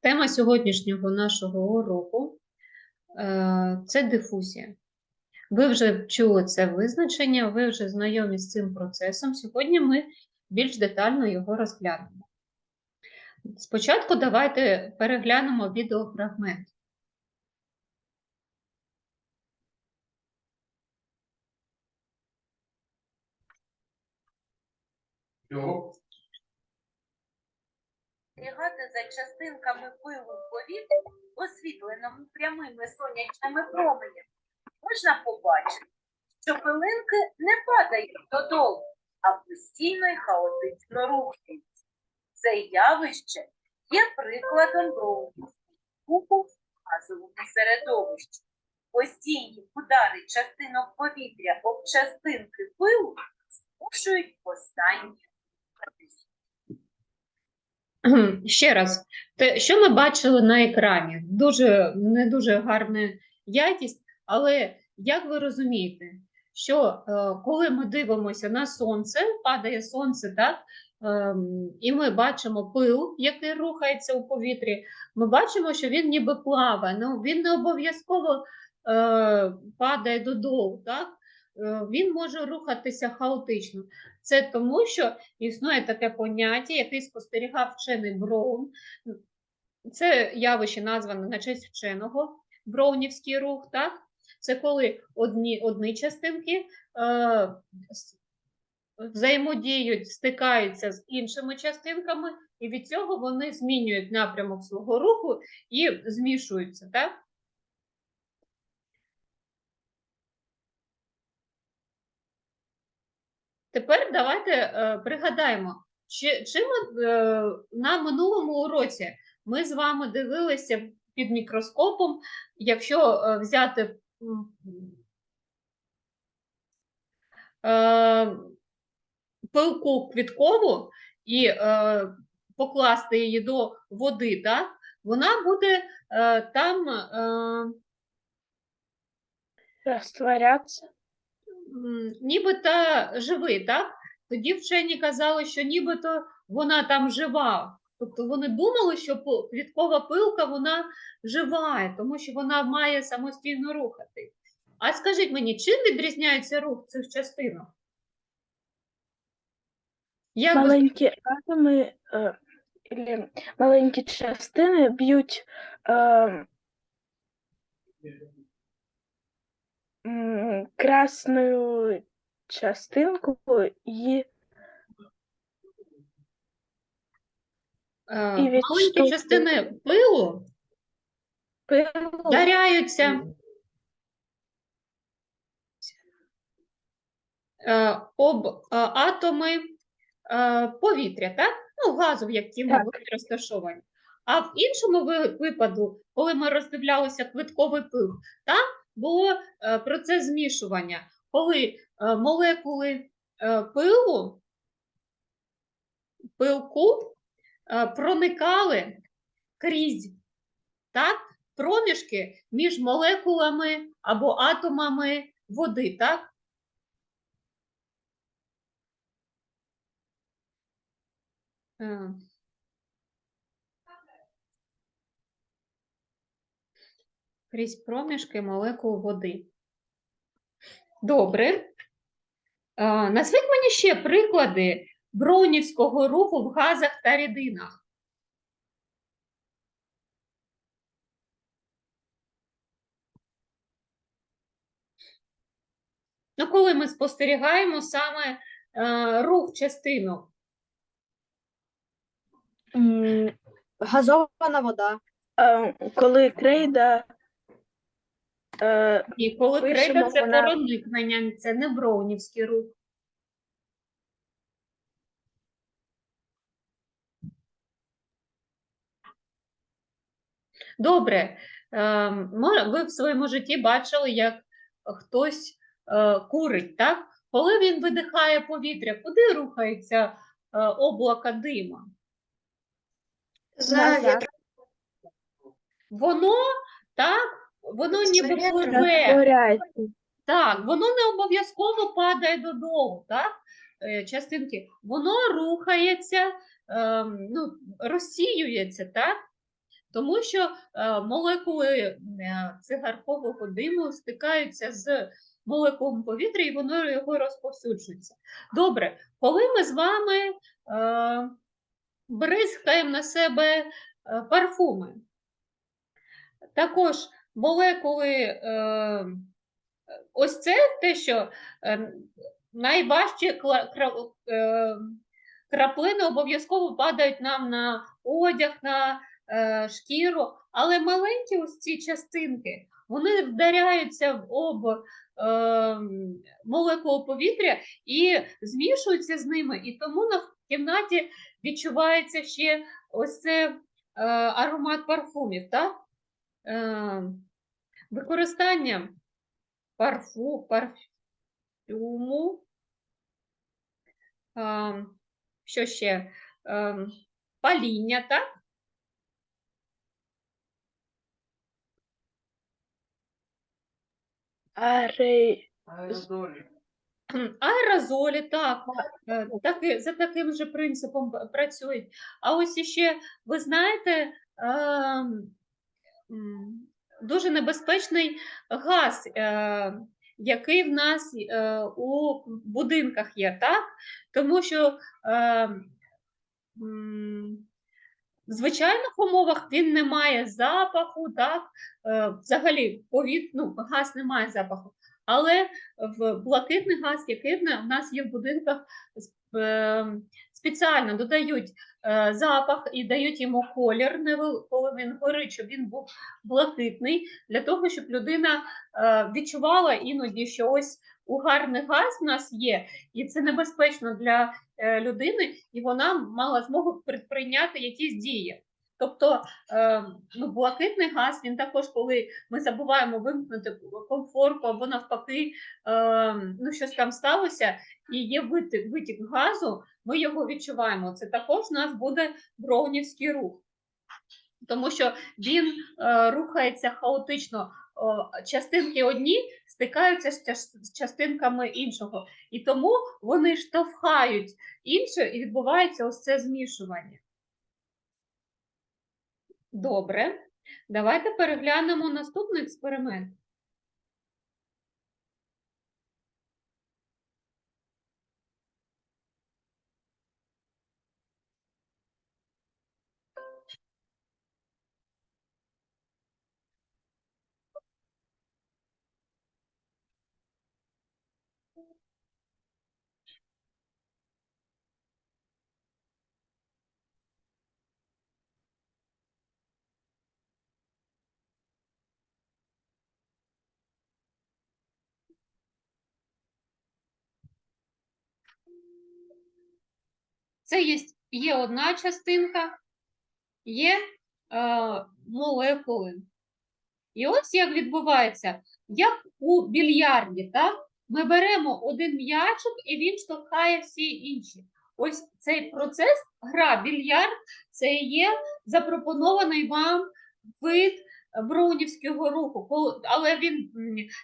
Тема сьогоднішнього нашого уроку е, це дифузія. Ви вже чули це визначення, ви вже знайомі з цим процесом. Сьогодні ми більш детально його розглянемо. Спочатку давайте переглянемо відеофрагмент. Його спостерігати за частинками пилу в повітрі, освітленому прямими сонячними променями, можна побачити, що пилинки не падають додолу, а постійно й хаотично рухаються. Це явище є прикладом броунівського руху в газовому середовищі. Постійні удари частинок повітря об частинки пилу змушують останні Ще раз, те, що ми бачили на екрані? Дуже не дуже гарна якість, але як ви розумієте, що е, коли ми дивимося на сонце, падає сонце, так? ем, і ми бачимо пил, який рухається у повітрі, ми бачимо, що він ніби плаває. Ну, він не обов'язково е, падає додолу, так? Е, він може рухатися хаотично. Це тому, що існує таке поняття, яке спостерігав вчений Броун. Це явище назване на честь вченого, броунівський рух, так? Це коли одні, одні частинки е, взаємодіють, стикаються з іншими частинками, і від цього вони змінюють напрямок свого руху і змішуються, так? Тепер давайте е, пригадаємо, чи, чим от, е, на минулому уроці ми з вами дивилися під мікроскопом, якщо е, взяти е, пилку квіткову і е, покласти її до води, так, вона буде е, там. Е, Растворяться. Нібито живий, так? Тоді вчені казали, що нібито вона там жива. Тобто вони думали, що квіткова пилка вона жива, тому що вона має самостійно рухати. А скажіть мені, чим відрізняється рух цих частинок? Як Маленькі атоми, е, ілі маленькі частини б'ють е, красною частинку і е, і маленькі частини пилу пилу вдаряються е, об е, атоми е, повітря, так? Ну, газу, в якому Так. вони розташовані. А в іншому ви- випадку, коли ми роздивлялися квитковий пил, там було е, процес змішування, коли е, молекули е, пилу, пилку проникали крізь так, проміжки між молекулами або атомами води, так? Крізь проміжки молекул води. Добре. Назвіть мені ще приклади броунівського руху в газах та рідинах. Ну, коли ми спостерігаємо саме е, рух частинок. Газована вода. е, коли крейда е, І коли Пишемо, крейда це вона- проникнення, це не броунівський рух. Добре. Е, Ви в своєму житті бачили, як хтось е, курить, так? Коли він видихає повітря, куди рухається е, облако дима? назад Воно так, воно ніби пливе. Так, воно не обов'язково падає додолу, так? Е, Частинки, воно рухається, ем, ну, розсіюється, так? Тому що е, молекули е, цигаркового диму стикаються з молекулами повітря, і воно його розповсюджується. Добре, коли ми з вами бризкаємо на себе парфуми, також молекули, е, ось це те, що е, найважчі е, краплини обов'язково падають нам на одяг, на шкіру, але маленькі ось ці частинки, вони вдаряються об е, молекул повітря і змішуються з ними. І тому на кімнаті відчувається ще ось це аромат парфумів. Так? Е, використання парфу, парфюму. Е, що ще? Е, паління, так? Аре... Аерозолі, так, таки, за таким же принципом працюють. А ось іще, ви знаєте, ем, дуже небезпечний газ, е, який в нас е, у будинках є, так? Тому що е, в звичайних умовах він не має запаху, так? Взагалі, повіт, ну, газ не має запаху. Але в блакитний газ, який в нас є в будинках, спеціально додають е, запах і дають йому колір, коли він горить, щоб він був блакитний, для того, щоб людина е, відчувала іноді, що ось угарний газ в нас є, і це небезпечно для е, людини, і вона мала змогу предприйняти якісь дії. Тобто е, ну, блакитний газ, він також, коли ми забуваємо вимкнути комфорку або навпаки, е, ну, щось там сталося, і є витік, витік газу, ми його відчуваємо. Це також у нас буде броунівський рух. Тому що він е, рухається хаотично. Частинки одні стикаються з частинками іншого. І тому вони штовхають інше, і відбувається ось це змішування. Добре. Давайте переглянемо наступний експеримент. Це є, є одна частинка, є е, молекули. І ось як відбувається, як у більярді, так? Ми беремо один м'ячик і він штовхає всі інші. Ось цей процес, гра більярд, це є запропонований вам вид броунівського руху, але він,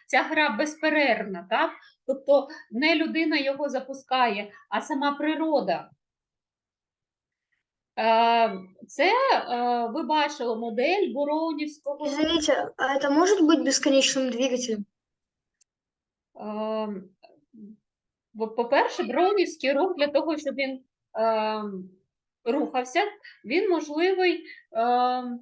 ця гра безперервна, так? Тобто не людина його запускає, а сама природа. Е, Це е, ви бачили модель Броунівського руху. Извините, а это может быть бесконечным двигателем? Ем, бо, По-перше, броунівський рух для того, щоб він ем, рухався, він можливий ем,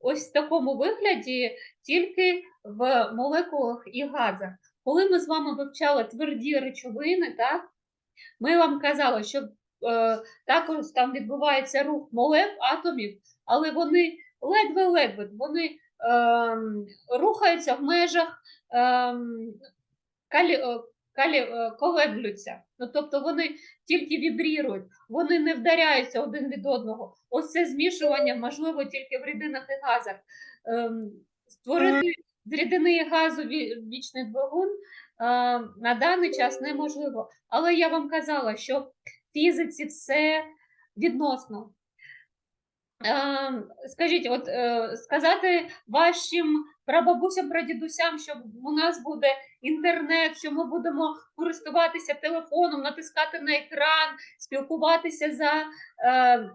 ось в такому вигляді тільки в молекулах і газах. Коли ми з вами вивчали тверді речовини, так, ми вам казали, що е, також там відбувається рух молек атомів, але вони ледве-ледве вони ем, рухаються в межах ем, калі, е, калі, е, колеблються. Ну, тобто вони тільки вібрірують, вони не вдаряються один від одного. Ось це змішування можливо тільки в рідинах і газах. Ем, створити з рідини і газу вічний двигун е, на даний час неможливо. Але я вам казала, що фізиці все відносно. е, скажіть, от е, сказати вашим прабабусям, прадідусям, що у нас буде інтернет, що ми будемо користуватися телефоном, натискати на екран, спілкуватися за е,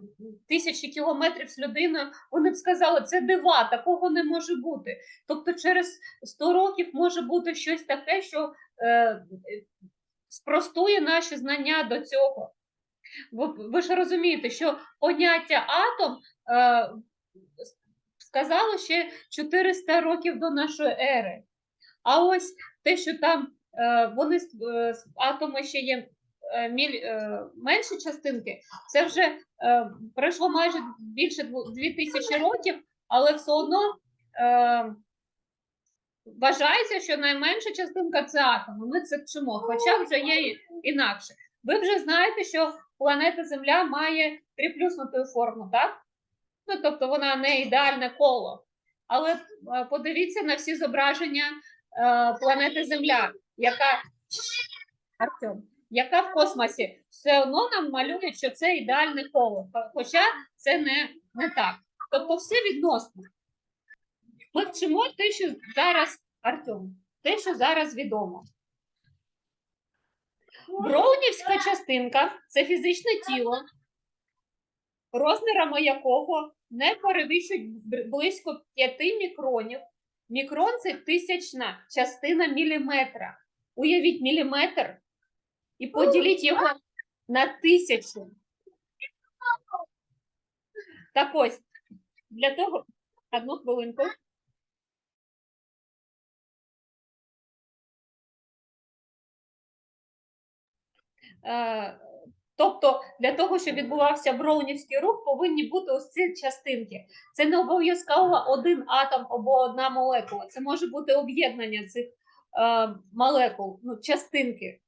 тисячі кілометрів з людиною, вони б сказали, це дива, такого не може бути. Тобто, через 100 років може бути щось таке, що е, спростує наші знання до цього. Ви, ви ж розумієте, що поняття атом е, сказало ще 400 років до нашої ери. А ось те, що там е, вони е, атоми ще є е, міль, е, менші частинки, це вже е, пройшло майже більше 2000 років, але все одно е, вважається, що найменша частинка це атоми. Ми це вчимо, хоча вже є інакше. Ви вже знаєте, що планета Земля має триплюснуту форму, так? Ну, тобто вона не ідеальне коло. Але е, подивіться на всі зображення е, планети Земля, яка Артем, яка в космосі все одно нам малюють, що це ідеальне коло, хоча це не, не так. Тобто все відносно. Ми вчимо те, що зараз Артем, те, що зараз відомо. Броунівська частинка це фізичне тіло, розмірами якого не перевищують близько 5 мікронів. Мікрон це тисячна частина міліметра. Уявіть міліметр і поділіть його на тисячу. Так ось, для того, одну хвилинку. Тобто для того, щоб відбувався броунівський рух, повинні бути ось ці частинки. Це не обов'язково один атом або одна молекула. Це може бути об'єднання цих е, молекул, ну, частинки.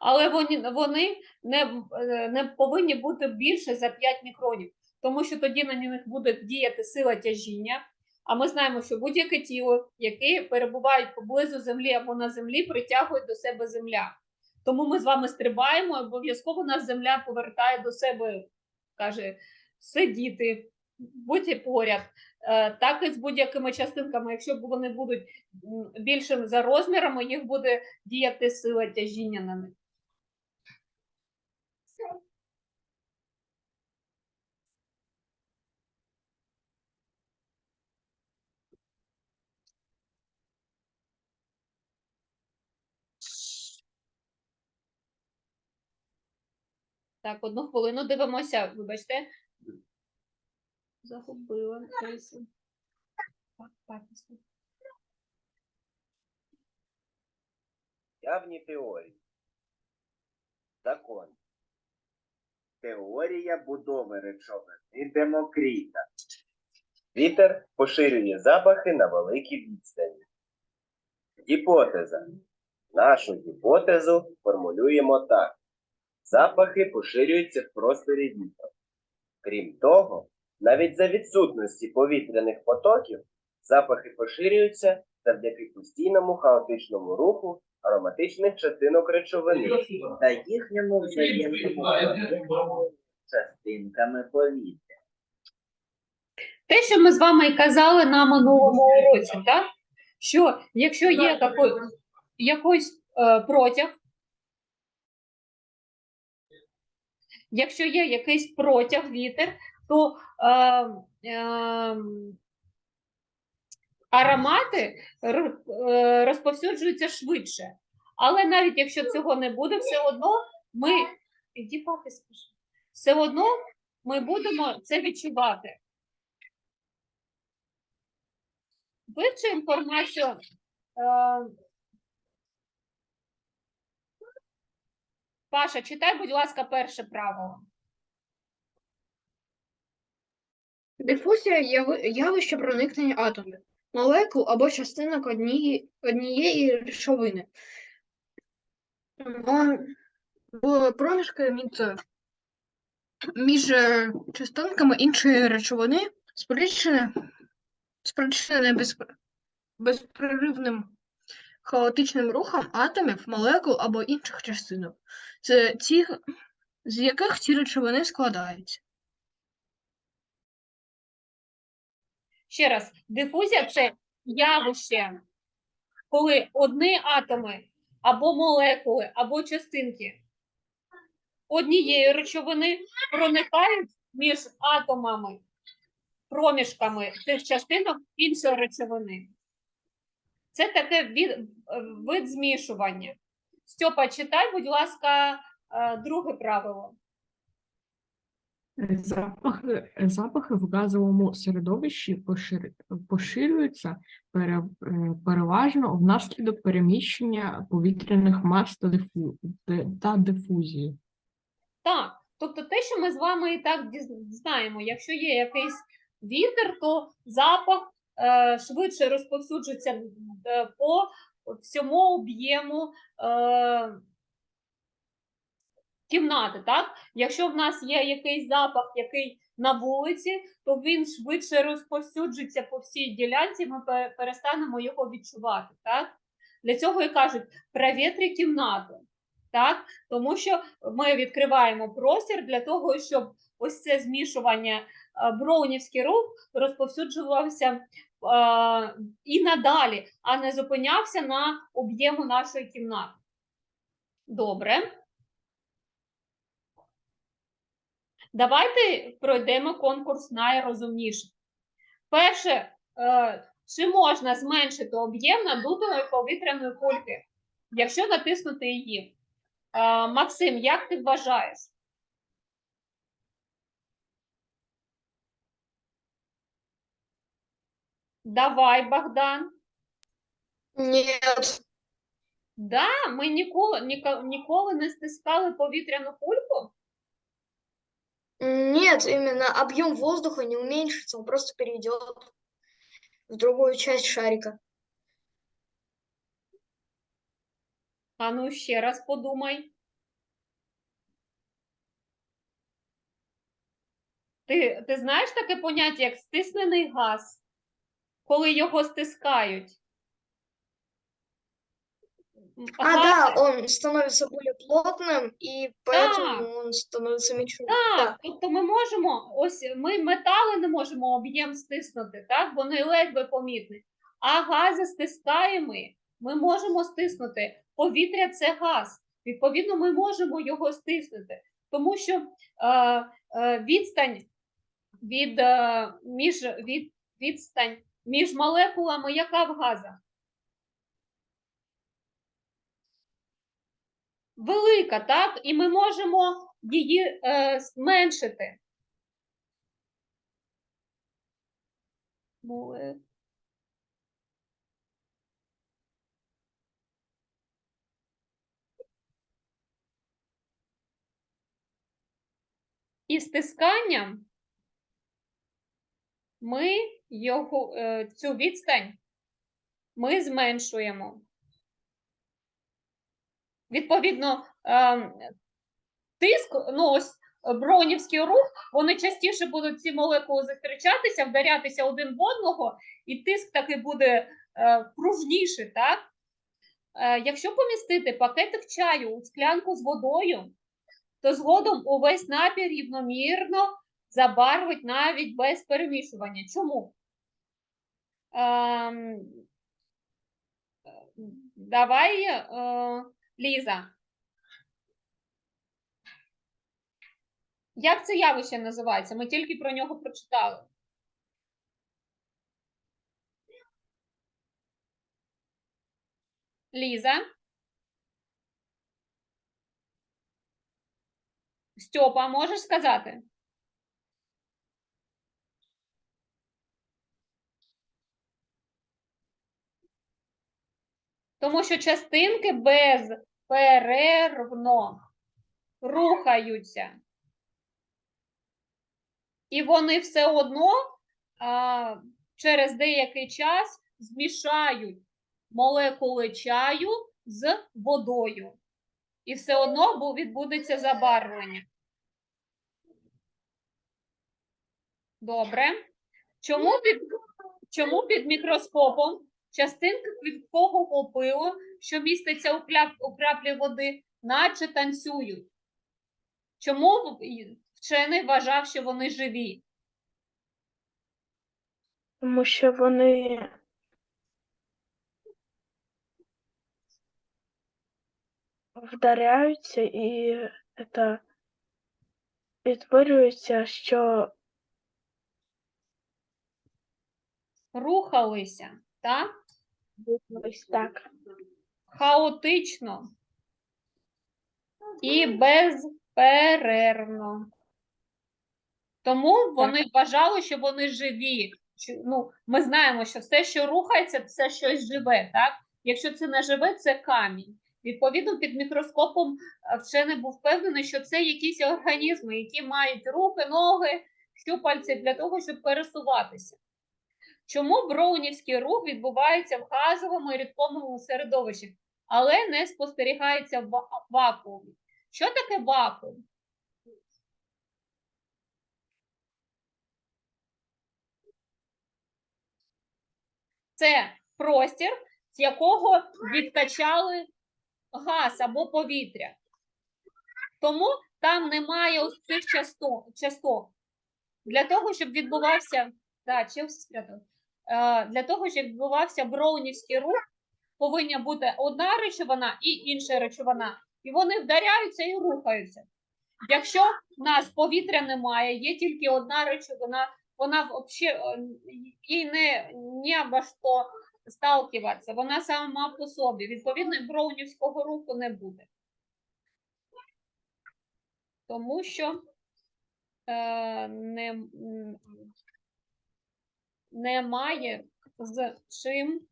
Але вони, вони не, е, не повинні бути більше за 5 мікронів, тому що тоді на них буде діяти сила тяжіння. А ми знаємо, що будь-яке тіло, яке перебуває поблизу землі або на землі, притягує до себе земля. Тому ми з вами стрибаємо, обов'язково нас земля повертає до себе, каже, сидіти, будьте поряд. Е, Так і з будь-якими частинками. Якщо вони будуть більшими за розмірами, їх буде діяти сила тяжіння на них. Так, одну хвилину дивимося. Вибачте. Загубила. Явні теорії. Закон. Теорія будови речовини Демокріта. Вітер поширює запахи на великій відстані. Гіпотеза. Нашу гіпотезу формулюємо так. Запахи поширюються в просторі вітром. Крім того, навіть за відсутності повітряних потоків запахи поширюються завдяки постійному хаотичному руху ароматичних частинок речовини та їхньому взаємному частинками повітря. Те, що ми з вами і казали на минулому уроці, так? що якщо є такий, якийсь е, протяг, якщо є якийсь протяг, вітер, то е, е, аромати розповсюджуються швидше. Але навіть якщо цього не буде, все одно ми іди папі скажи, все одно ми будемо це відчувати. Вивчи інформацію. Е, Паша, читай, будь ласка, перше правило. Дифузія яви- явище проникнення атомів, молекул або частинок однієї, однієї речовини. Проміжки між, е, частинками іншої речовини спричинене, спричинене без, безперервним хаотичним рухом атомів, молекул або інших частинок, це ті, з яких ці речовини складаються. Ще раз, дифузія це явище, коли одні атоми або молекули, або частинки однієї речовини проникають між атомами, проміжками цих частинок іншої речовини. Це таке від, вид змішування. Стьопа, читай, будь ласка, е, друге правило. Запахи, запахи в газовому середовищі пошир, поширюються е, переважно внаслідок переміщення повітряних мас та, дифу, та дифузії. Так, тобто те, що ми з вами і так знаємо, якщо є якийсь вітер, то запах швидше розповсюджується е, по всьому об'єму е, кімнати. Так? Якщо в нас є якийсь запах, який на вулиці, то він швидше розповсюджується по всій ділянці, ми перестанемо його відчувати. Так? Для цього і кажуть провітрі кімнату. Так? Тому що ми відкриваємо простір для того, щоб ось це змішування е, броунівський рух розповсюджувався е, і надалі, а не зупинявся на об'єму нашої кімнати. Добре. Давайте пройдемо конкурс найрозумніших. Перше, е, чи можна зменшити об'єм надутої повітряної кульки, якщо натиснути її? Е, Максим, як ти вважаєш? Давай, Богдан. Нет. Да, ми ніколи, ніко- ніколи не стискали повітряну кульку. Нет, именно объем воздуха не уменьшится, он просто перейдет в другую часть шарика. А ну ще раз подумай. Ти, ти знаєш таке поняття, як стиснений газ, коли його стискають? А, газ- да, он становится более плотным, и поэтому он становится меньше. Так, тобто ми можемо, ось ми метали не можемо об'єм стиснути, так? Вони ледве помітні. А гази стискаємо, ми можемо стиснути. Повітря це газ. Відповідно, ми можемо його стиснути, тому що е, е, відстань від, е, між, від, відстань між молекулами, яка в газах? Велика, так? І ми можемо її е, зменшити. І стисканням ми його, е, цю відстань ми зменшуємо. Відповідно, ем, тиск, ну ось е, бронівський рух, вони частіше будуть ці молекули зустрічатися, вдарятися один в одного, і тиск таки буде е, пружніший, так? Е, якщо помістити пакетик чаю у склянку з водою, то згодом увесь напір рівномірно забарвить навіть без перемішування. Чому? Е, давай, е, Ліза. Як це явище називається? Ми тільки про нього прочитали. Ліза. Стьопа, можеш сказати? Тому що частинки безперервно рухаються. І вони все одно а, через деякий час змішають молекули чаю з водою. І все одно відбудеться забарвлення. Добре. Чому під, чому під мікроскопом частинки квіткового пилу, що міститься у, кляп, у краплі води, наче танцюють? Чому вчений вважав, що вони живі? Тому що вони вдаряються і це відтворюється, що Рухалися, так? Ось так. Хаотично і безперервно. Тому вони вважали, що вони живі. Ну, ми знаємо, що все, що рухається, це щось живе, так? Якщо це не живе, це камінь. Відповідно, під мікроскопом вчений був впевнений, що це якісь організми, які мають руки, ноги, щупальці для того, щоб пересуватися. Чому броунівський рух відбувається в газовому і рідкомому середовищі, але не спостерігається в вакуумі? Що таке вакуум? Це простір, з якого відкачали газ або повітря. Тому там немає ось цих часто- частот. Для того, щоб відбувався, да, Челсі спрятав. Е, для того, щоб відбувався броунівський рух, повинна бути одна речовина і інша речовина. І вони вдаряються і рухаються. Якщо в нас повітря немає, є тільки одна речовина, вона взагалі їй не, не обо що сталкиватися, вона сама по собі. Відповідно, броунівського руху не буде. Тому що е, не, немає з чим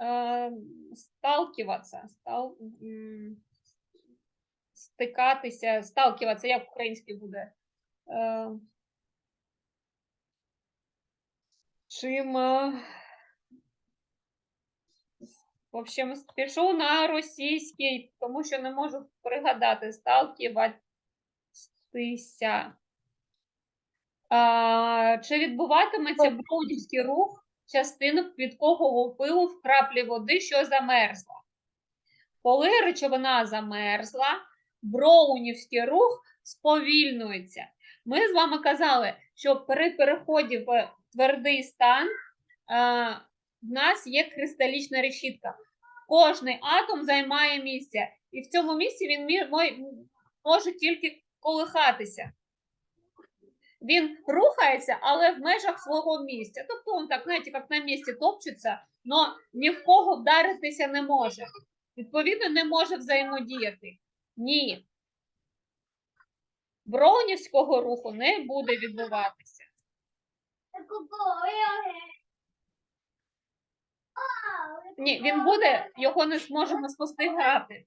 е, сталкиватися, стал, стикатися, сталкиватися, як український буде. Е, чим, е, в общем, пішов на російський, тому що не можу пригадати, сталкиватися. Чи відбуватиметься броунівський рух частинок квіткового пилу в краплі води, що замерзла? Коли речовина замерзла, броунівський рух сповільнюється. Ми з вами казали, що при переході в твердий стан в нас є кристалічна решітка. Кожний атом займає місце, і в цьому місці він може тільки колихатися. Він рухається, але в межах свого місця. Тобто він так, знаєте, як на місці топчеться, але ні в кого вдаритися не може. Відповідно, не може взаємодіяти. Ні. Броунівського руху не буде відбуватися. Ні, він буде, його не зможемо спостерігати.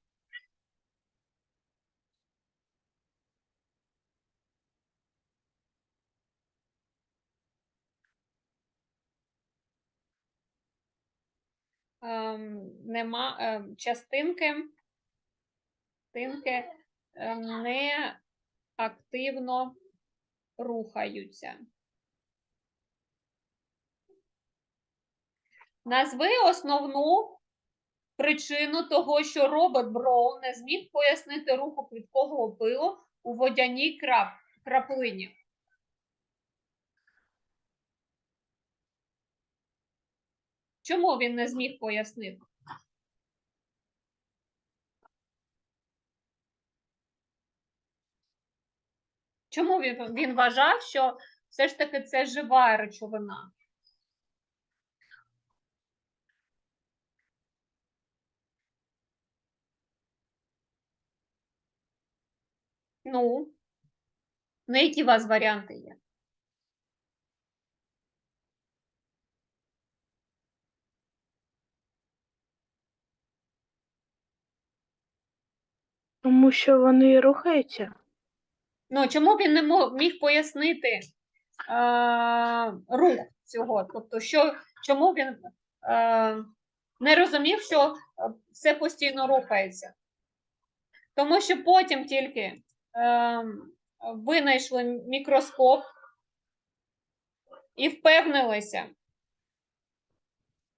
Нема ем, частинки, частинки ем, не активно рухаються. Назви основну причину того, що Роберт Броун не зміг пояснити руху квіткового пилу у водяній крап, краплині. Чому він не зміг пояснити? Чому він, він вважав, що все ж таки це жива речовина? Ну, ну які у вас варіанти є? Тому що вони рухаються. Ну, чому він не міг пояснити е, рух цього? Тобто, що, чому він е, не розумів, що е, все постійно рухається? Тому що потім тільки е, винайшли мікроскоп і впевнилися,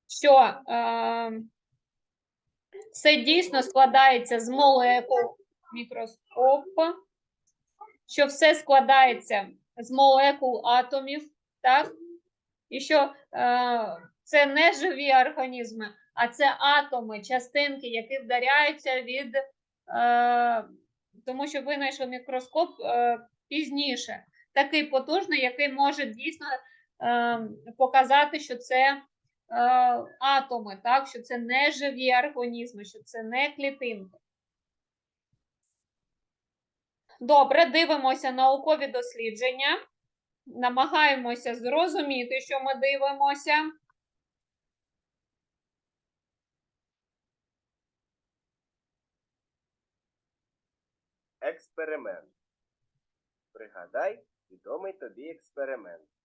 що е, це дійсно складається з молекул мікроскопа що все складається з молекул атомів, так? і що е, це не живі організми, а це атоми, частинки, які вдаряються від е, тому, що винайшов мікроскоп е, пізніше, такий потужний, який може дійсно е, показати, що це атоми, так, що це не живі організми, що це не клітинки. Добре, дивимося наукові дослідження. Намагаємося зрозуміти, що ми дивимося. Експеримент. Пригадай відомий тобі експеримент.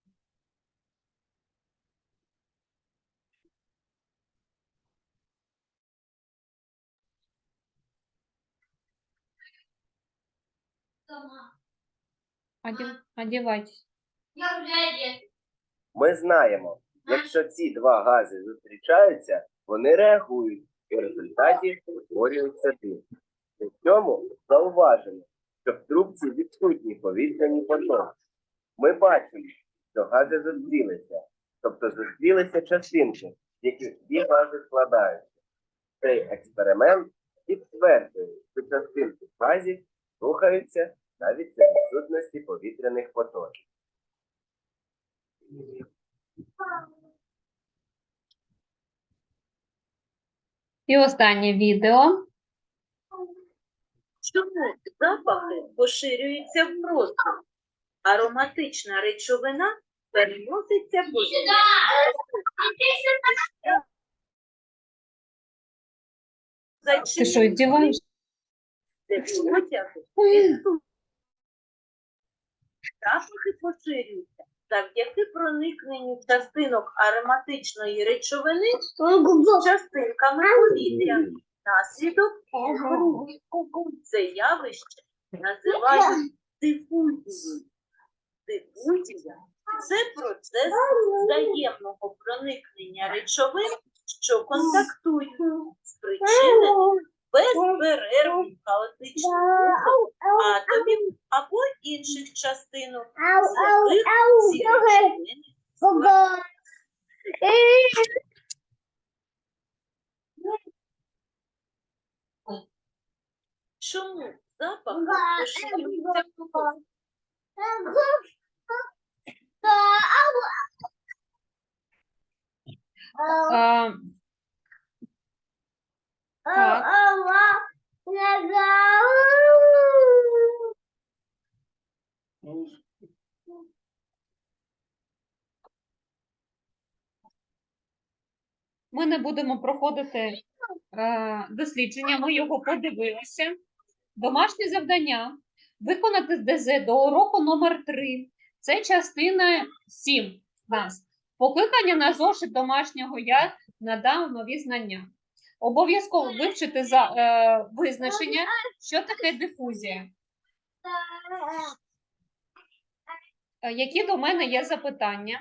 Одів- Одівайтесь. Ми знаємо, якщо ці два гази зустрічаються, вони реагують і в результаті утворюється дим. При цьому зауважено, що в трубці відсутні повітряні потоки. Ми бачимо, що гази зустрілися, тобто зустрілися частинки, яких ці гази складаються. Цей експеримент підтверджує, що частинки газів рухаються навіть за відсутності повітряних потоків. І останнє відео. Чому запахи поширюються в простір? Ароматична речовина переноситься по Ти що, здіваєш? Запахи поширюються завдяки проникненню частинок ароматичної речовини частинками повітря. Наслідок це явище називають дифузією. Дифузія це процес взаємного проникнення речовин, що контактують, безперервним хаотичним рухом атомів або інших частинок, з яких ці речовини складаються. Чому запах поширюється простір? А, Ми не будемо проходити е, дослідження, ми його подивилися. Домашнє завдання виконати ДЗ до уроку номер 3. Це частина 7 нас. Покликання на зошит домашнього я надав нові знання. Обов'язково вивчити за е, визначення, що таке дифузія. Е, Які до мене є запитання?